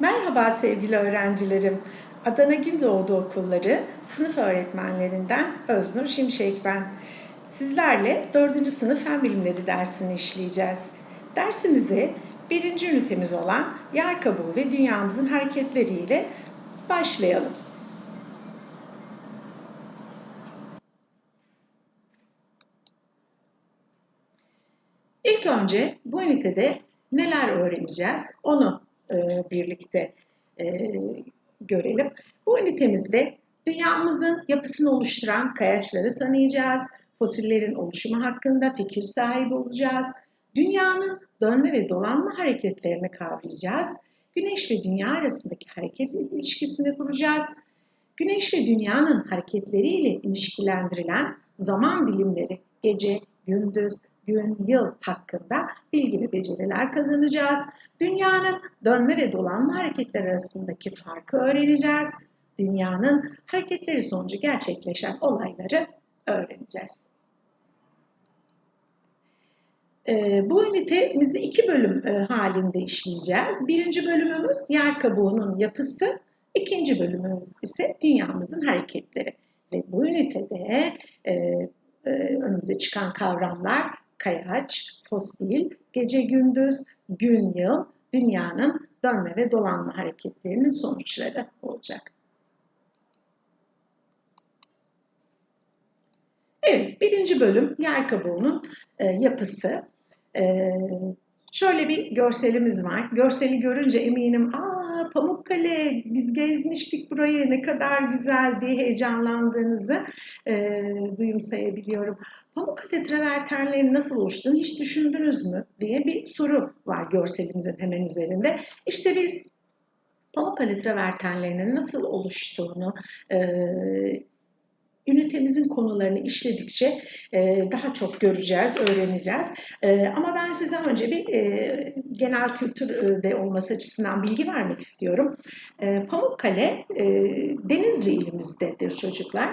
Merhaba sevgili öğrencilerim. Adana Gündoğdu Okulları sınıf öğretmenlerinden Öznur Şimşek ben. Sizlerle 4. sınıf fen bilimleri dersini işleyeceğiz. Dersimize birinci ünitemiz olan yer kabuğu ve dünyamızın hareketleriyle başlayalım. İlk önce bu ünitede neler öğreneceğiz onu e, birlikte e, görelim. Bu ünitemizde dünyamızın yapısını oluşturan kayaçları tanıyacağız. Fosillerin oluşumu hakkında fikir sahibi olacağız. Dünyanın dönme ve dolanma hareketlerini kavrayacağız. Güneş ve dünya arasındaki hareket ilişkisini kuracağız. Güneş ve dünyanın hareketleriyle ilişkilendirilen zaman dilimleri, gece, gündüz, gün, yıl hakkında bilgi ve beceriler kazanacağız. Dünyanın dönme ve dolanma hareketleri arasındaki farkı öğreneceğiz. Dünyanın hareketleri sonucu gerçekleşen olayları öğreneceğiz. E, bu ünitemizi iki bölüm e, halinde işleyeceğiz. Birinci bölümümüz yer kabuğunun yapısı, ikinci bölümümüz ise dünyamızın hareketleri. Ve bu ünitede e, e, önümüze çıkan kavramlar kayaç, fosil, gece gündüz, gün yıl, dünyanın dönme ve dolanma hareketlerinin sonuçları olacak. Evet, birinci bölüm yer kabuğunun e, yapısı. E, şöyle bir görselimiz var. Görseli görünce eminim, aa Pamukkale, biz gezmiştik burayı, ne kadar güzel diye heyecanlandığınızı e, duyumsayabiliyorum. Pamukkale travertenleri nasıl oluştuğunu hiç düşündünüz mü diye bir soru var görselimizin hemen üzerinde. İşte biz Pamukkale travertenlerinin nasıl oluştuğunu, e, ünitemizin konularını işledikçe e, daha çok göreceğiz, öğreneceğiz. E, ama ben size önce bir e, genel kültürde olması açısından bilgi vermek istiyorum. E, Pamukkale e, Denizli ilimizdedir çocuklar.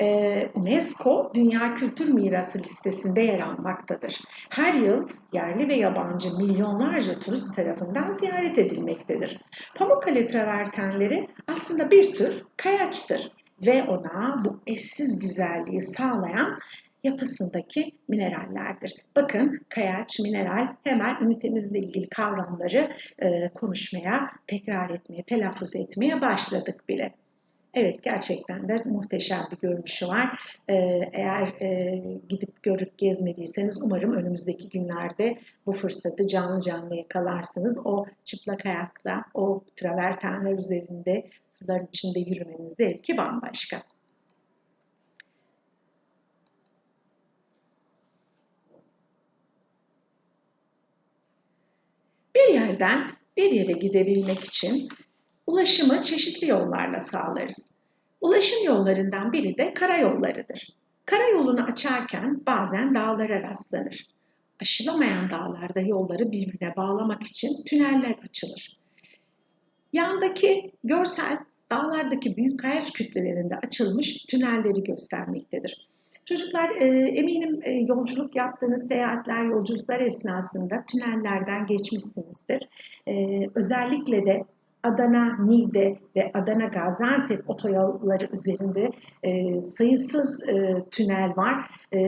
Ee, UNESCO Dünya Kültür Mirası listesinde yer almaktadır. Her yıl yerli ve yabancı milyonlarca turist tarafından ziyaret edilmektedir. Pamukkale travertenleri aslında bir tür kayaçtır ve ona bu eşsiz güzelliği sağlayan yapısındaki minerallerdir. Bakın kayaç, mineral hemen ünitemizle ilgili kavramları e, konuşmaya, tekrar etmeye, telaffuz etmeye başladık bile. Evet gerçekten de muhteşem bir görünüşü var. Ee, eğer e, gidip görüp gezmediyseniz umarım önümüzdeki günlerde bu fırsatı canlı canlı yakalarsınız. O çıplak ayakla, o travertenler üzerinde suların içinde yürümenin zevki bambaşka. Bir yerden bir yere gidebilmek için ulaşımı çeşitli yollarla sağlarız. Ulaşım yollarından biri de karayollarıdır. Karayolunu açarken bazen dağlara rastlanır. Aşılamayan dağlarda yolları birbirine bağlamak için tüneller açılır. Yandaki görsel dağlardaki büyük kayaç kütlelerinde açılmış tünelleri göstermektedir. Çocuklar e, eminim e, yolculuk yaptığınız seyahatler, yolculuklar esnasında tünellerden geçmişsinizdir. E, özellikle de Adana, Niğde ve Adana Gaziantep otoyolları üzerinde e, sayısız e, tünel var. E,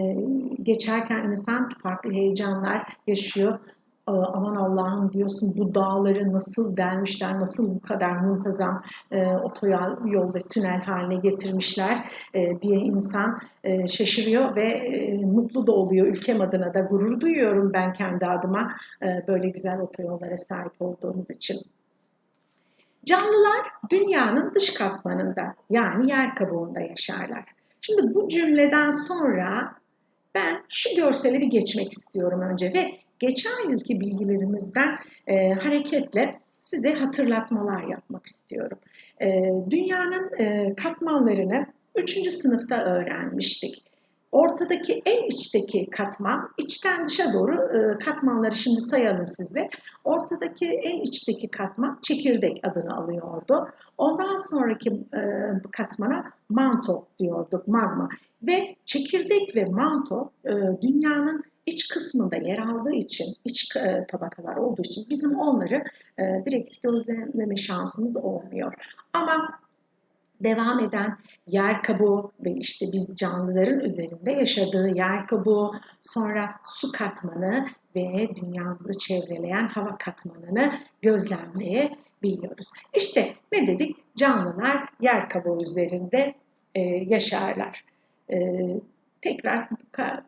geçerken insan farklı heyecanlar yaşıyor. E, aman Allah'ım diyorsun bu dağları nasıl delmişler, nasıl bu kadar muntazam e, otoyol yol ve tünel haline getirmişler e, diye insan e, şaşırıyor ve e, mutlu da oluyor ülkem adına da gurur duyuyorum ben kendi adıma e, böyle güzel otoyollara sahip olduğumuz için. Canlılar dünyanın dış katmanında yani yer kabuğunda yaşarlar. Şimdi bu cümleden sonra ben şu görseli bir geçmek istiyorum önce ve geçen yılki bilgilerimizden e, hareketle size hatırlatmalar yapmak istiyorum. E, dünyanın e, katmanlarını 3. sınıfta öğrenmiştik. Ortadaki en içteki katman, içten dışa doğru e, katmanları şimdi sayalım size. Ortadaki en içteki katman çekirdek adını alıyordu. Ondan sonraki e, katmana manto diyorduk, magma. ve çekirdek ve manto e, dünyanın iç kısmında yer aldığı için, iç tabakalar olduğu için bizim onları direkt gözlemleme şansımız olmuyor. Ama devam eden yer kabuğu ve işte biz canlıların üzerinde yaşadığı yer kabuğu, sonra su katmanı ve dünyamızı çevreleyen hava katmanını gözlemleyebiliyoruz. İşte ne dedik? Canlılar yer kabuğu üzerinde e, yaşarlar. E, tekrar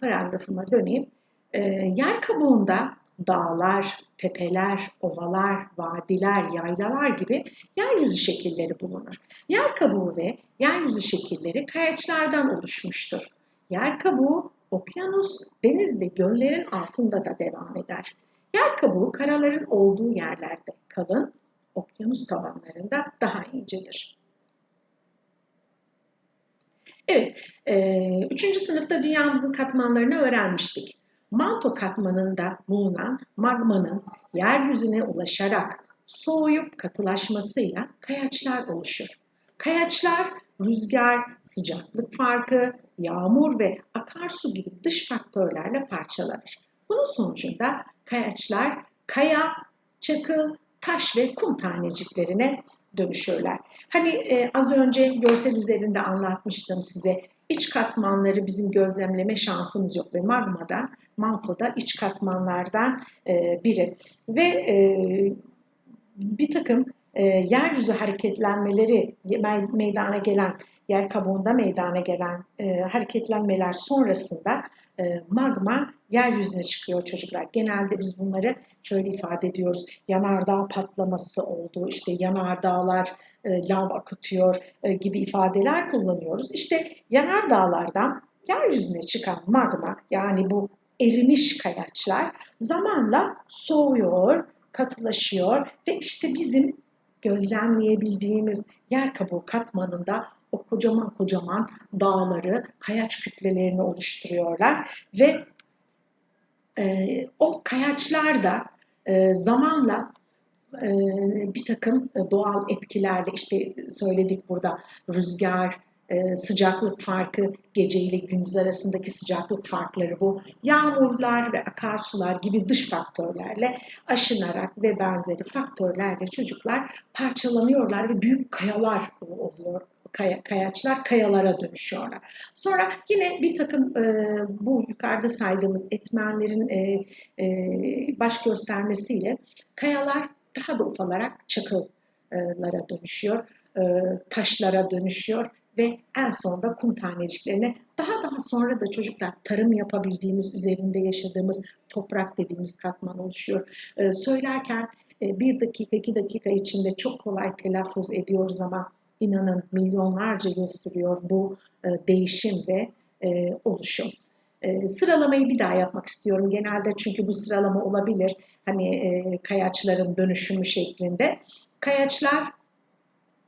paragrafıma döneyim. E, yer kabuğunda dağlar, tepeler, ovalar, vadiler, yaylalar gibi yeryüzü şekilleri bulunur. Yer kabuğu ve yeryüzü şekilleri kayaçlardan oluşmuştur. Yer kabuğu okyanus, deniz ve göllerin altında da devam eder. Yer kabuğu karaların olduğu yerlerde kalın, okyanus tabanlarında daha incedir. Evet, üçüncü sınıfta dünyamızın katmanlarını öğrenmiştik. Manto katmanında bulunan magmanın yeryüzüne ulaşarak soğuyup katılaşmasıyla kayaçlar oluşur. Kayaçlar rüzgar, sıcaklık farkı, yağmur ve akarsu gibi dış faktörlerle parçalanır. Bunun sonucunda kayaçlar kaya, çakıl, taş ve kum taneciklerine dönüşürler. Hani e, az önce görsel üzerinde anlatmıştım size. İç katmanları bizim gözlemleme şansımız yok ve magmada, mantoda iç katmanlardan e, biri. Ve e, bir takım e, yeryüzü hareketlenmeleri meydana gelen, yer kabuğunda meydana gelen hareketlenmeler sonrasında magma yeryüzüne çıkıyor çocuklar. Genelde biz bunları şöyle ifade ediyoruz. Yanardağ patlaması oldu, işte yanardağlar e, lav akıtıyor e, gibi ifadeler kullanıyoruz. İşte yanardağlardan yeryüzüne çıkan magma yani bu erimiş kayaçlar zamanla soğuyor, katılaşıyor ve işte bizim gözlemleyebildiğimiz yer kabuğu katmanında o kocaman kocaman dağları, kayaç kütlelerini oluşturuyorlar ve e, o kayaçlar da e, zamanla e, bir takım doğal etkilerle işte söyledik burada rüzgar, e, sıcaklık farkı, gece ile gündüz arasındaki sıcaklık farkları bu. Yağmurlar ve akarsular gibi dış faktörlerle aşınarak ve benzeri faktörlerle çocuklar parçalanıyorlar ve büyük kayalar oluyor kaya, kayaçlar kayalara dönüşüyorlar. Sonra yine bir takım e, bu yukarıda saydığımız etmenlerin e, e, baş göstermesiyle kayalar daha da ufalarak çakıllara dönüşüyor, e, taşlara dönüşüyor ve en sonunda kum taneciklerine daha daha sonra da çocuklar tarım yapabildiğimiz, üzerinde yaşadığımız toprak dediğimiz katman oluşuyor. E, söylerken e, bir dakika, iki dakika içinde çok kolay telaffuz ediyoruz ama inanın milyonlarca yıl sürüyor bu e, değişim ve e, oluşum. E, sıralamayı bir daha yapmak istiyorum. Genelde çünkü bu sıralama olabilir. Hani e, kayaçların dönüşümü şeklinde. Kayaçlar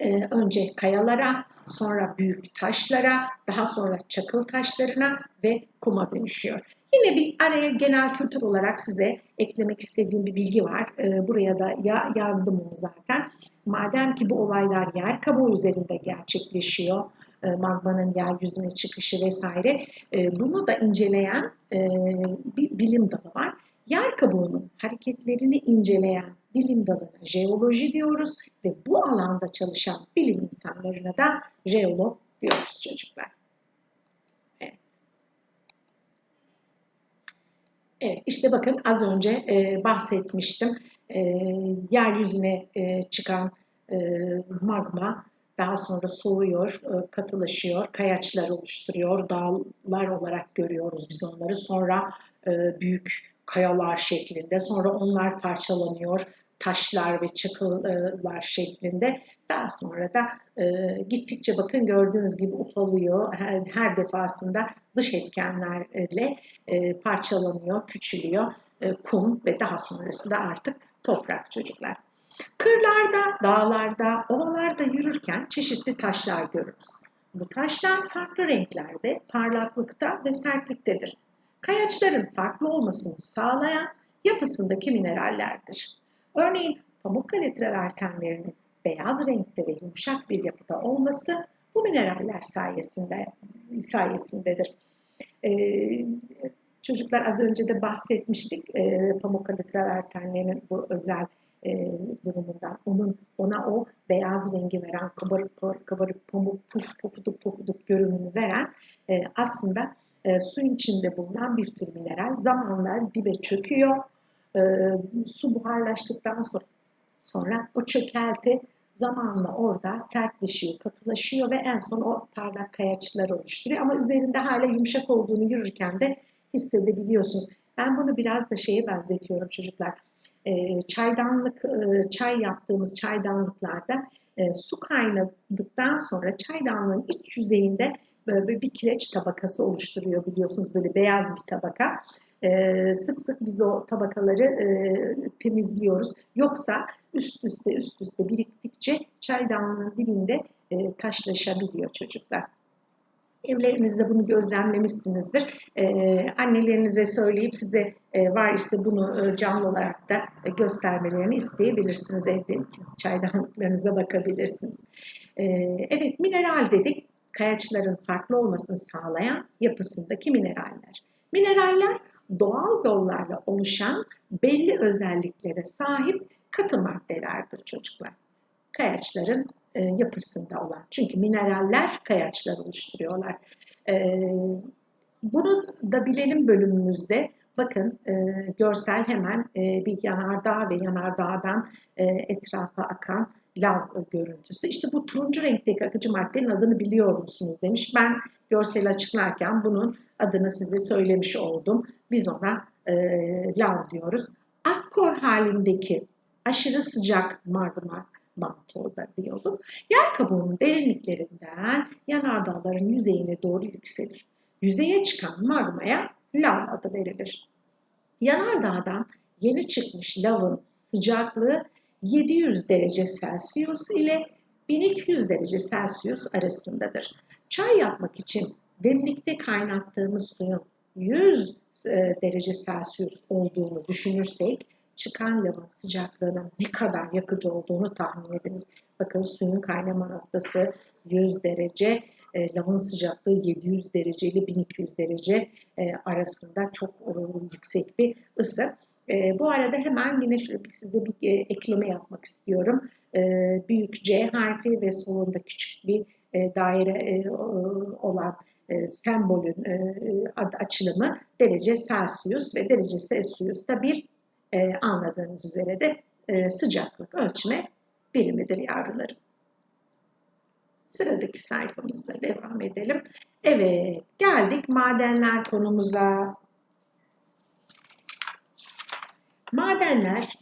e, önce kayalara, sonra büyük taşlara, daha sonra çakıl taşlarına ve kuma dönüşüyor. Yine bir araya genel kültür olarak size eklemek istediğim bir bilgi var. E, buraya da ya, yazdım onu zaten. Madem ki bu olaylar yer kabuğu üzerinde gerçekleşiyor, e, magmanın yeryüzüne çıkışı vesaire, e, bunu da inceleyen e, bir bilim dalı var. Yer kabuğunun hareketlerini inceleyen bilim dalına jeoloji diyoruz ve bu alanda çalışan bilim insanlarına da jeolog diyoruz çocuklar. Evet. İşte bakın az önce e, bahsetmiştim. E, yeryüzüne e, çıkan e, magma daha sonra soğuyor, e, katılaşıyor, kayaçlar oluşturuyor, dağlar olarak görüyoruz biz onları. Sonra e, büyük kayalar şeklinde, sonra onlar parçalanıyor, taşlar ve çakıllar şeklinde. Daha sonra da e, gittikçe bakın gördüğünüz gibi ufalıyor. Her, her defasında dış etkenlerle e, parçalanıyor, küçülüyor. E, kum ve daha sonrasında artık toprak çocuklar. Kırlarda, dağlarda, ovalarda yürürken çeşitli taşlar görürüz. Bu taşlar farklı renklerde, parlaklıkta ve sertliktedir. Kayaçların farklı olmasını sağlayan yapısındaki minerallerdir. Örneğin Pamukkale travertenlerinin beyaz renkte ve yumuşak bir yapıda olması Bu mineraller sayesinde sayesindedir. E, çocuklar az önce de bahsetmiştik e, Pamukkale travertenlerinin bu özel e, durumundan. Onun ona o beyaz rengi veren, kabarık kabarık pamuk, puf pufuduk pufuduk görünümü veren e, aslında e, suyun içinde bulunan bir tür mineral. Zamanla dibe çöküyor. E, su buharlaştıktan sonra, sonra o çökelti zamanla orada sertleşiyor, katılaşıyor ve en son o parlak kayaçlar oluşturuyor. Ama üzerinde hala yumuşak olduğunu yürürken de hissedebiliyorsunuz. Ben bunu biraz da şeye benzetiyorum çocuklar. E, çaydanlık, e, çay yaptığımız çaydanlıklarda e, su kaynadıktan sonra çaydanlığın iç yüzeyinde böyle bir kireç tabakası oluşturuyor biliyorsunuz böyle beyaz bir tabaka. E, sık sık biz o tabakaları e, temizliyoruz. Yoksa üst üste üst üste biriktikçe çaydanlığın dibinde e, taşlaşabiliyor çocuklar. Evlerinizde bunu gözlemlemişsinizdir. Ee, annelerinize söyleyip size e, var ise bunu e, canlı olarak da göstermelerini isteyebilirsiniz. Evde çaydanlıklarınıza bakabilirsiniz. Ee, evet mineral dedik. Kayaçların farklı olmasını sağlayan yapısındaki mineraller. Mineraller doğal yollarla oluşan belli özelliklere sahip katı maddelerdir çocuklar. Kayaçların e, yapısında olan. Çünkü mineraller kayaçlar oluşturuyorlar. E, bunu da bilelim bölümümüzde. Bakın e, görsel hemen bir yanardağ ve yanardağdan e, etrafa akan lav görüntüsü. İşte bu turuncu renkteki akıcı maddenin adını biliyor musunuz demiş. Ben görsel açıklarken bunun adını size söylemiş oldum. Biz ona e, lav diyoruz. Akkor halindeki aşırı sıcak magma mantoda diyorduk. Yer kabuğunun derinliklerinden yanardağların yüzeyine doğru yükselir. Yüzeye çıkan magmaya lav adı verilir. Yanardağdan yeni çıkmış lavın sıcaklığı 700 derece Celsius ile 1200 derece Celsius arasındadır. Çay yapmak için demlikte kaynattığımız suyun 100 e, derece Celsius olduğunu düşünürsek çıkan lavın sıcaklığının ne kadar yakıcı olduğunu tahmin ediniz. Bakın suyun kaynama noktası 100 derece, e, lavın sıcaklığı 700 derece ile 1200 derece e, arasında çok yüksek bir ısı. E, bu arada hemen yine şöyle bir size bir e, ekleme yapmak istiyorum. E, büyük C harfi ve solunda küçük bir e, daire e, olan e, sembolün e, açılımı derece Celsius ve derece Celsius da bir e, anladığınız üzere de e, sıcaklık ölçme birimidir yavrularım. Sıradaki sayfamızda devam edelim. Evet, geldik madenler konumuza. Madenler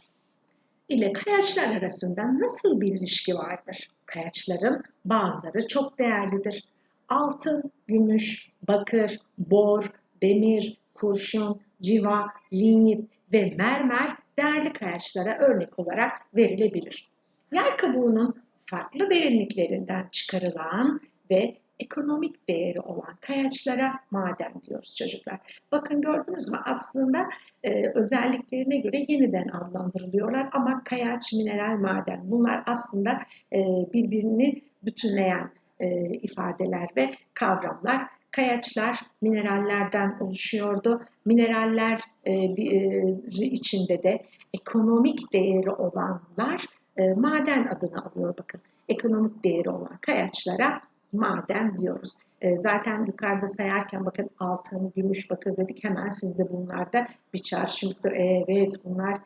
ile kayaçlar arasında nasıl bir ilişki vardır? Kayaçların bazıları çok değerlidir. Altın, gümüş, bakır, bor, demir, kurşun, civa, lignit ve mermer değerli kayaçlara örnek olarak verilebilir. Yer kabuğunun farklı derinliklerinden çıkarılan ve ekonomik değeri olan kayaçlara maden diyoruz çocuklar. Bakın gördünüz mü aslında e, özelliklerine göre yeniden adlandırılıyorlar ama kayaç, mineral, maden bunlar aslında e, birbirini bütünleyen e, ifadeler ve kavramlar. Kayaçlar minerallerden oluşuyordu. Mineraller e, e, içinde de ekonomik değeri olanlar e, maden adını alıyor bakın. Ekonomik değeri olan kayaçlara maden diyoruz. Zaten yukarıda sayarken bakın altın, gümüş, bakır dedik hemen sizde bunlarda bir çağrışımlıktır. Evet bunlar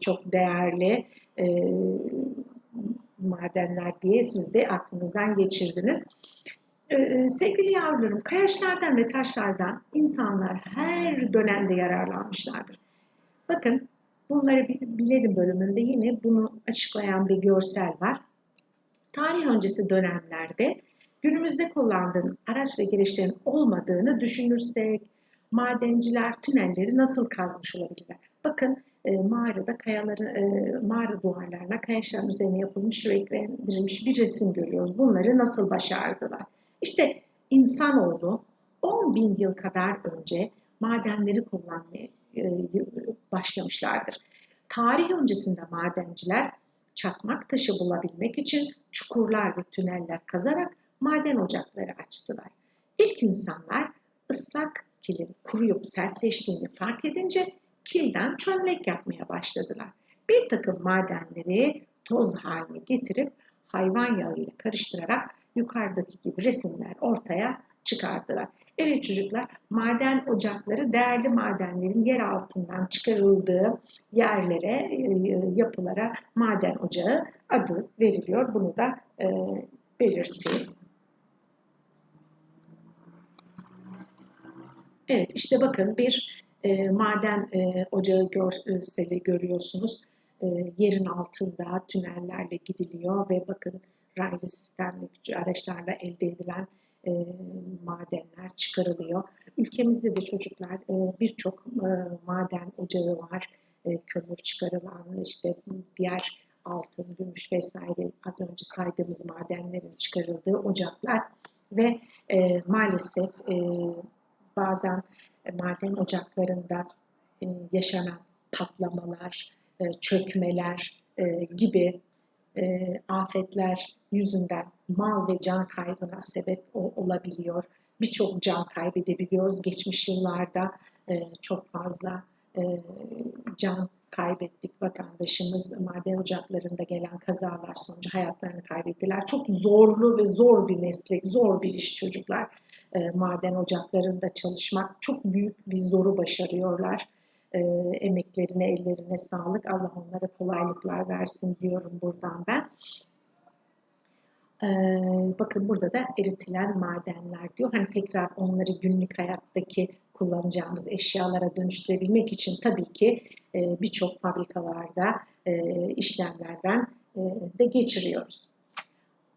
çok değerli madenler diye siz de aklınızdan geçirdiniz. Ee, sevgili yavrularım, kayaçlardan ve taşlardan insanlar her dönemde yararlanmışlardır. Bakın, bunları bilelim bölümünde yine bunu açıklayan bir görsel var. Tarih öncesi dönemlerde günümüzde kullandığımız araç ve girişlerin olmadığını düşünürsek, madenciler tünelleri nasıl kazmış olabilirler? Bakın e, mağarada kayaların, e, mağara duvarlarına kayaçların üzerine yapılmış, renklendirilmiş bir resim görüyoruz. Bunları nasıl başardılar? İşte insanoğlu 10 bin yıl kadar önce madenleri kullanmaya e, başlamışlardır. Tarih öncesinde madenciler çakmak taşı bulabilmek için çukurlar ve tüneller kazarak maden ocakları açtılar. İlk insanlar ıslak kilin kuruyup sertleştiğini fark edince kilden çömlek yapmaya başladılar. Bir takım madenleri toz haline getirip hayvan yağıyla karıştırarak yukarıdaki gibi resimler ortaya çıkardılar. Evet çocuklar, maden ocakları değerli madenlerin yer altından çıkarıldığı yerlere, e, yapılara maden ocağı adı veriliyor. Bunu da e, belirteyim. Evet işte bakın bir e, maden e, ocağı görseli görüyorsunuz. E, yerin altında tünellerle gidiliyor ve bakın raylı sistemli araçlarla elde edilen e, madenler çıkarılıyor. Ülkemizde de çocuklar e, birçok e, maden ocağı var. E, kömür çıkarılan, işte diğer altın, gümüş vesaire az önce saydığımız madenlerin çıkarıldığı ocaklar ve e, maalesef e, bazen maden ocaklarında e, yaşanan patlamalar, e, çökmeler e, gibi e, afetler yüzünden mal ve can kaybına sebep olabiliyor. Birçok can kaybedebiliyoruz. Geçmiş yıllarda e, çok fazla e, can kaybettik. Vatandaşımız maden ocaklarında gelen kazalar sonucu hayatlarını kaybettiler. Çok zorlu ve zor bir meslek, zor bir iş çocuklar. E, maden ocaklarında çalışmak çok büyük bir zoru başarıyorlar e, emeklerine, ellerine sağlık. Allah onlara kolaylıklar versin diyorum buradan ben. Ee, bakın burada da eritilen madenler diyor. Hani tekrar onları günlük hayattaki kullanacağımız eşyalara dönüştürebilmek için tabii ki e, birçok fabrikalarda e, işlemlerden e, de geçiriyoruz.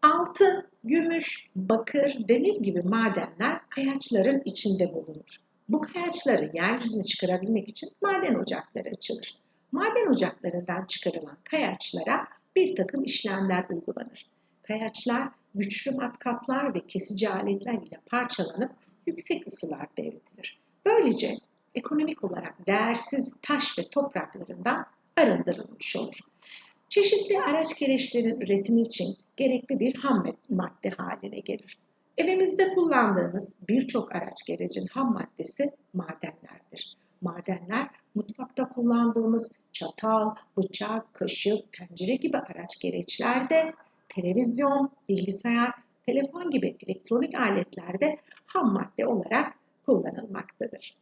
Altın, gümüş, bakır, demir gibi madenler kayaçların içinde bulunur. Bu kayaçları yeryüzüne çıkarabilmek için maden ocakları açılır. Maden ocaklarından çıkarılan kayaçlara bir takım işlemler uygulanır. Kayaçlar güçlü matkaplar ve kesici aletler ile parçalanıp yüksek ısılarda eritilir. Böylece ekonomik olarak değersiz taş ve topraklarından arındırılmış olur. Çeşitli araç gereçlerin üretimi için gerekli bir ham madde haline gelir. Evimizde kullandığımız birçok araç gerecin ham maddesi madenlerdir. Madenler mutfakta kullandığımız çatal, bıçak, kaşık, tencere gibi araç gereçlerde, televizyon, bilgisayar, telefon gibi elektronik aletlerde ham madde olarak kullanılmaktadır.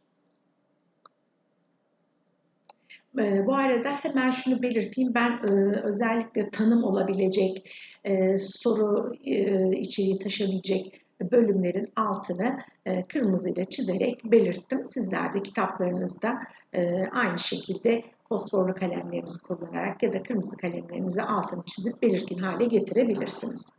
Ee, bu arada hemen şunu belirteyim. Ben e, özellikle tanım olabilecek, e, soru e, içeriği taşıyabilecek bölümlerin altını kırmızıyla çizerek belirttim. Sizler de kitaplarınızda aynı şekilde fosforlu kalemlerinizi kullanarak ya da kırmızı kalemlerinizi altını çizip belirgin hale getirebilirsiniz.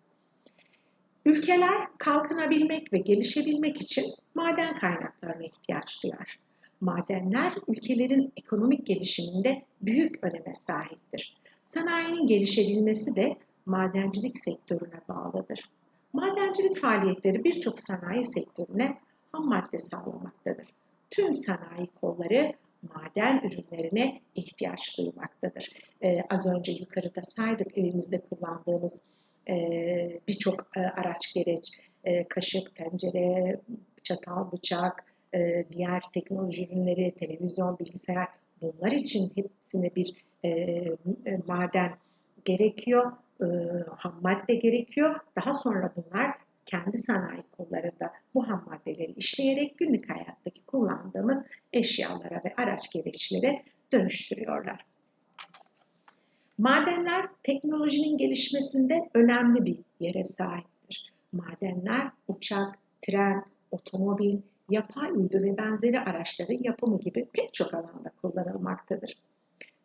Ülkeler kalkınabilmek ve gelişebilmek için maden kaynaklarına ihtiyaç duyar. Madenler ülkelerin ekonomik gelişiminde büyük öneme sahiptir. Sanayinin gelişebilmesi de madencilik sektörüne bağlıdır. Madencilik faaliyetleri birçok sanayi sektörüne ham madde sağlamaktadır. Tüm sanayi kolları maden ürünlerine ihtiyaç duymaktadır. Ee, az önce yukarıda saydık evimizde kullandığımız e, birçok e, araç gereç, e, kaşık, tencere, çatal, bıçak, e, diğer teknoloji ürünleri, televizyon, bilgisayar bunlar için hepsine bir e, e maden gerekiyor e, ham madde gerekiyor. Daha sonra bunlar kendi sanayi kollarında bu ham maddeleri işleyerek günlük hayattaki kullandığımız eşyalara ve araç gereçlere dönüştürüyorlar. Madenler teknolojinin gelişmesinde önemli bir yere sahiptir. Madenler uçak, tren, otomobil, yapay uydu ve benzeri araçların yapımı gibi pek çok alanda kullanılmaktadır.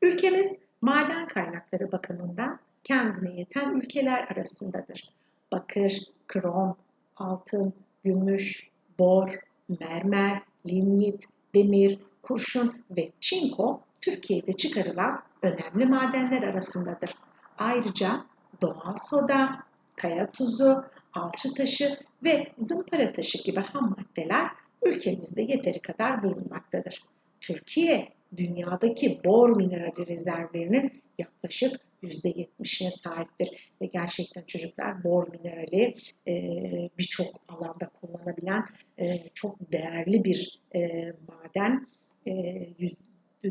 Ülkemiz maden kaynakları bakımından kendine yeten ülkeler arasındadır. Bakır, krom, altın, gümüş, bor, mermer, linyit, demir, kurşun ve çinko Türkiye'de çıkarılan önemli madenler arasındadır. Ayrıca doğal soda, kaya tuzu, alçı taşı ve zımpara taşı gibi ham maddeler ülkemizde yeteri kadar bulunmaktadır. Türkiye dünyadaki bor minerali rezervlerinin yaklaşık %70'ine sahiptir ve gerçekten çocuklar bor minerali e, birçok alanda kullanabilen e, çok değerli bir e, maden. E, yüz,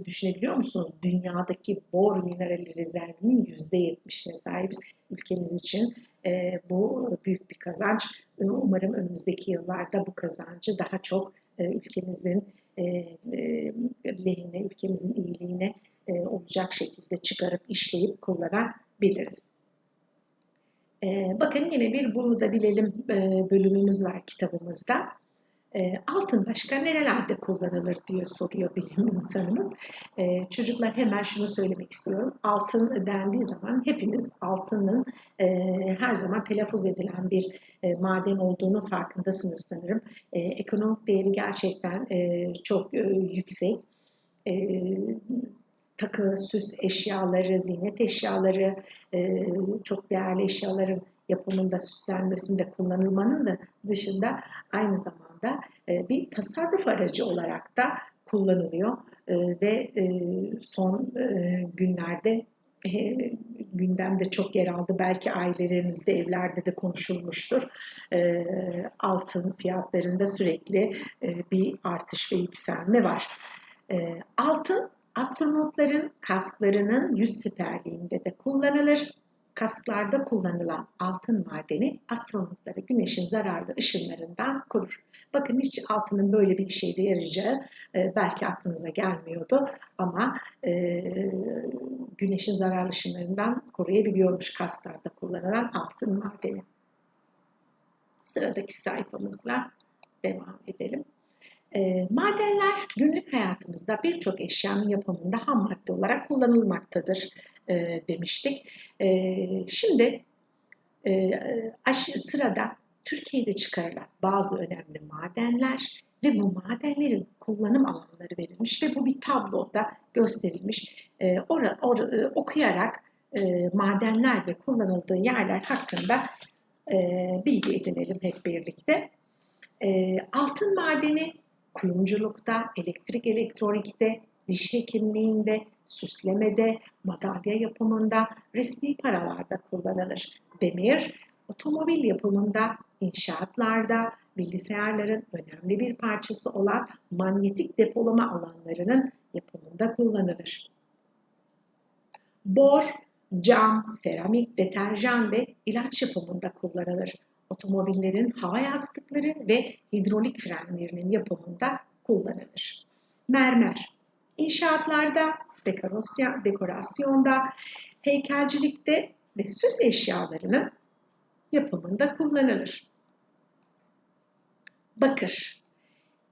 düşünebiliyor musunuz? Dünyadaki bor minerali rezervinin %70'ine sahibiz. Ülkemiz için e, bu büyük bir kazanç. E, umarım önümüzdeki yıllarda bu kazancı daha çok e, ülkemizin e, e, lehine, ülkemizin iyiliğine olacak şekilde çıkarıp işleyip kullanabiliriz. E, bakın yine bir bunu da bilelim bölümümüz var kitabımızda. E, altın başka nerelerde kullanılır diye soruyor bilim insanımız. E, çocuklar hemen şunu söylemek istiyorum. Altın dendiği zaman hepimiz altının e, her zaman telaffuz edilen bir e, maden olduğunu farkındasınız sanırım. E, ekonomik değeri gerçekten çok yüksek. Takı, süs eşyaları, ziynet eşyaları, çok değerli eşyaların yapımında, süslenmesinde kullanılmanın da dışında aynı zamanda e, bir tasarruf aracı olarak da kullanılıyor e, ve e, son günlerde gündemde çok yer aldı. Belki ailelerinizde, evlerde de konuşulmuştur. Altın fiyatlarında sürekli bir artış ve yükselme var. Altın astronotların kasklarının yüz siperliğinde de kullanılır. Kasklarda kullanılan altın madeni astronotları güneşin zararlı ışınlarından korur. Bakın hiç altının böyle bir şeyde yarayacağı e, belki aklınıza gelmiyordu ama e, güneşin zararlı ışınlarından koruyabiliyormuş kasklarda kullanılan altın madeni. Sıradaki sayfamızla devam edelim. E, madenler günlük hayatımızda birçok eşyanın yapımında ham madde olarak kullanılmaktadır e, demiştik. E, şimdi e, sırada Türkiye'de çıkarılan bazı önemli madenler ve bu madenlerin kullanım alanları verilmiş ve bu bir tabloda gösterilmiş. E, or, or, e, okuyarak e, madenler ve kullanıldığı yerler hakkında e, bilgi edinelim hep birlikte. E, altın madeni kuyumculukta, elektrik elektronikte, diş hekimliğinde, süslemede, madalya yapımında, resmi paralarda kullanılır. Demir, otomobil yapımında, inşaatlarda, bilgisayarların önemli bir parçası olan manyetik depolama alanlarının yapımında kullanılır. Bor, cam, seramik, deterjan ve ilaç yapımında kullanılır. Otomobillerin hava yastıkları ve hidrolik frenlerinin yapımında kullanılır. Mermer, inşaatlarda, dekorasyonda, heykelcilikte ve süs eşyalarının yapımında kullanılır. Bakır,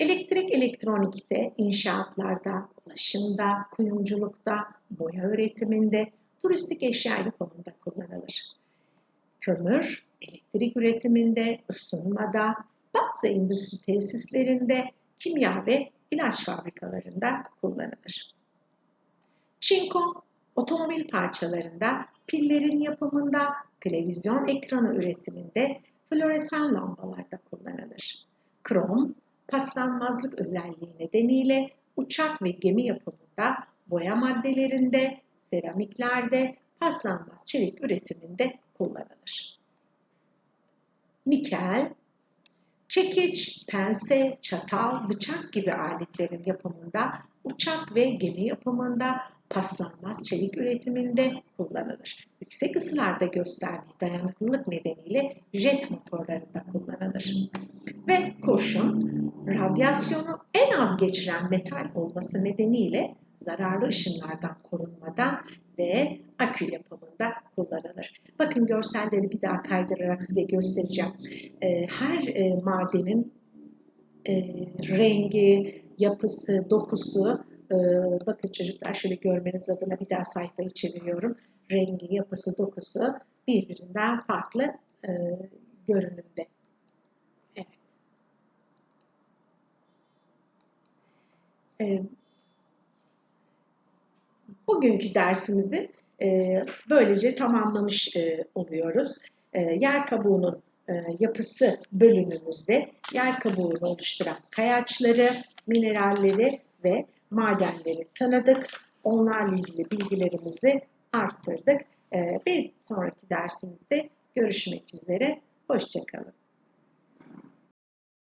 elektrik elektronikte, inşaatlarda, ulaşımda, kuyumculukta, boya üretiminde, turistik eşya yapımında kullanılır. Kömür, elektrik üretiminde, ısınmada, bazı endüstri tesislerinde, kimya ve ilaç fabrikalarında kullanılır. Çinko, otomobil parçalarında, pillerin yapımında, televizyon ekranı üretiminde, floresan lambalarda kullanılır. Krom, paslanmazlık özelliği nedeniyle uçak ve gemi yapımında, boya maddelerinde, seramiklerde, paslanmaz çelik üretiminde kullanılır. Nikel, çekiç, pense, çatal, bıçak gibi aletlerin yapımında, uçak ve gemi yapımında, paslanmaz çelik üretiminde kullanılır. Yüksek ısılarda gösterdiği dayanıklılık nedeniyle jet motorlarında kullanılır. Ve kurşun, radyasyonu en az geçiren metal olması nedeniyle zararlı ışınlardan korunmadan ve akü yapımında kullanılır. Bakın görselleri bir daha kaydırarak size göstereceğim. Ee, her e, madenin e, rengi, yapısı, dokusu e, bakın çocuklar şöyle görmeniz adına bir daha sayfayı çeviriyorum. Rengi, yapısı, dokusu birbirinden farklı görünümde. Evet. Bugünkü dersimizi e, böylece tamamlamış e, oluyoruz. E, yer kabuğunun e, yapısı bölümümüzde yer kabuğunu oluşturan kayaçları, mineralleri ve madenleri tanıdık. Onlarla ilgili bilgilerimizi arttırdık. Ee, bir sonraki dersimizde görüşmek üzere. Hoşçakalın.